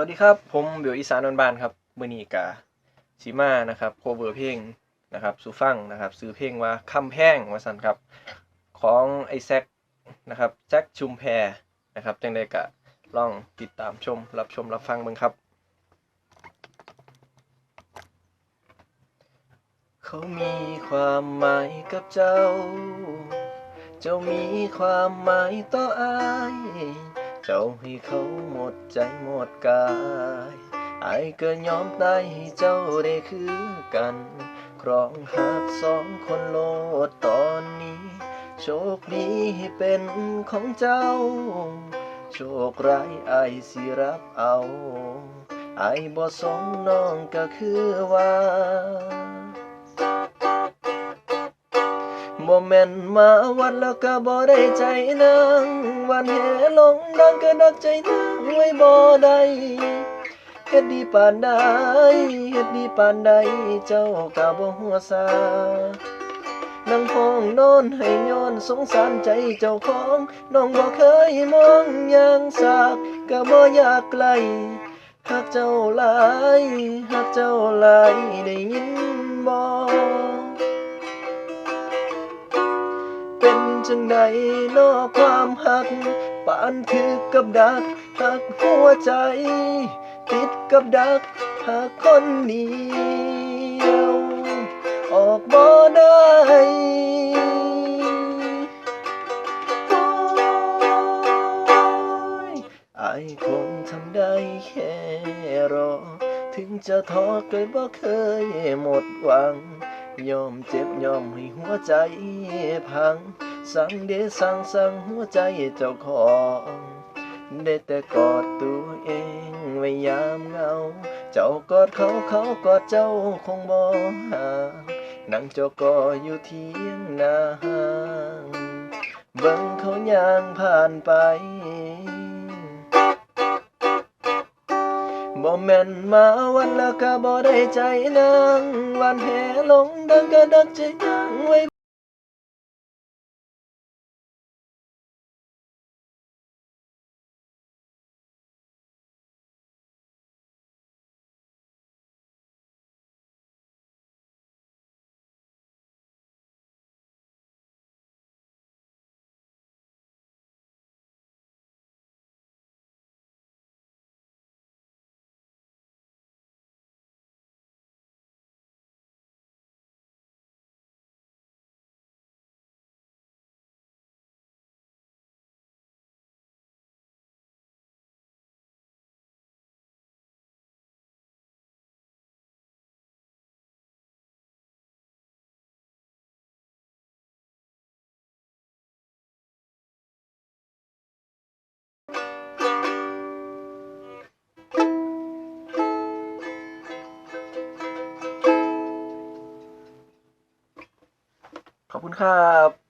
วัสดีครับ ผมเบียวอีสานนนบานครับมือนีกาสีมานะครับโคเวอร์เพลงนะครับสูฟังนะครับ ซื้อเพลงว่าคำแพงวาสันครับ ของไอแซคนะครับแจ็คชุมแพรนะครับจังได้กะลองติดตามชม รับชมรับฟังเบิ่งครับ เขามีความหมายกับเจ้า เจ้ามีความหมายต่ออาย เจ้าให้เขาหมดใจหมดกายไอายก็ยอมตายให้เจ้าได้คือกัน ครองหักสองคนโลดตอนนี้ โชคดีให้เป็นของเจ้า โชคร้ายไอายสิรับเอา ไอายบ่สมน้องก็คือว่า บ่แม่นมาวัดแล้วก็บ่ได้ใจนางวันแห่ลงดังก็ดักใจนางไว้บ่ได้เฮ็ดดีปานใดเฮ็ดดีปานใดเจ้าก็บ่หัวซานั่งห้องนอนให้ย้อนสงสารใจเจ้าของน้องบ่เคยมองอย่างสากก็บ่อยากไกลหักเจ้าหลายหักเจ้าหลายได้ยินบ่ จังใดนอความหักปานถือกับดักหักหัวใจ ติดกับดักหักคนเดียวออกบ่ได้โอ้คงทำได้แค่รอ ถึงจะท้อเคยบ่เคยหมดหวัง ยอมเจ็บยอมให้หัวใจพัง สั่งเดสั่งสั่งหัวใจเจ้าของได้แต่กอดตัวเองไว้ยามเหงา เจ้ากอดเขาเขากอดเจ้าคงบ่ห่างนั่งเจ้าก็อยู่เที่ยงนาเบิ่งเขาย่างผ่านไป บ่แม่นมาวันแล้วก็บ่ได้ใจนางวันแห่ลงดังก็ดักใจนางไว้ ขอบคุณครับ